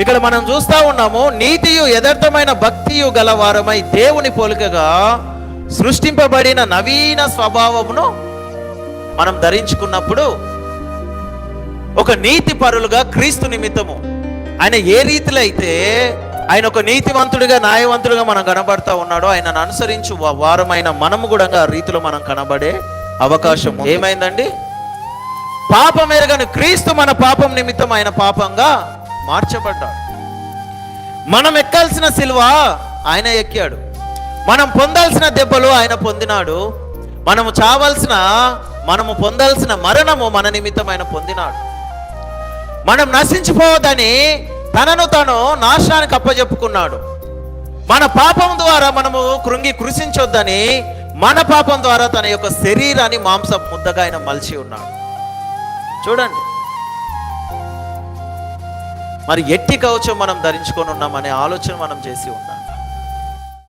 ఇక్కడ మనం చూస్తా ఉన్నాము నీతియు యథార్థమైన భక్తియు గలవారమై దేవుని పోలికగా సృష్టింపబడిన నవీన స్వభావమును మనం ధరించుకున్నప్పుడు ఒక నీతి పరులుగా క్రీస్తు నిమిత్తము. ఆయన ఏ రీతిలో అయితే ఆయన ఒక నీతివంతుడిగా న్యాయవంతుడిగా మనం కనబడతా ఉన్నాడో ఆయనను అనుసరించు వారమైన మనము కూడా ఆ రీతిలో మనం కనబడే అవకాశం ఏమైందండి? పాపం ఎరగని క్రీస్తు మన పాపం నిమిత్తం ఆయన పాపంగా మార్చబడ్డాడు. మనం ఎక్కాల్సిన సిల్వ ఆయన ఎక్కాడు. మనం పొందాల్సిన దెబ్బలు ఆయన పొందినాడు. మనము చావాల్సిన మనము పొందాల్సిన మరణము మన నిమిత్తం ఆయన పొందినాడు. మనం నశించిపోవద్దని తనను తాను నాశనానికి అప్పజెప్పుకున్నాడు. మన పాపం ద్వారా మనము కృంగి కృషించొద్దని మన పాపం ద్వారా తన యొక్క శరీరాన్ని మాంసం ముద్దగా ఆయన మలిచి ఉన్నాడు. చూడండి. మరి ఎట్టి కవచం మనం ధరించుకొని ఉన్నామనే ఆలోచన మనం చేసి ఉన్నాం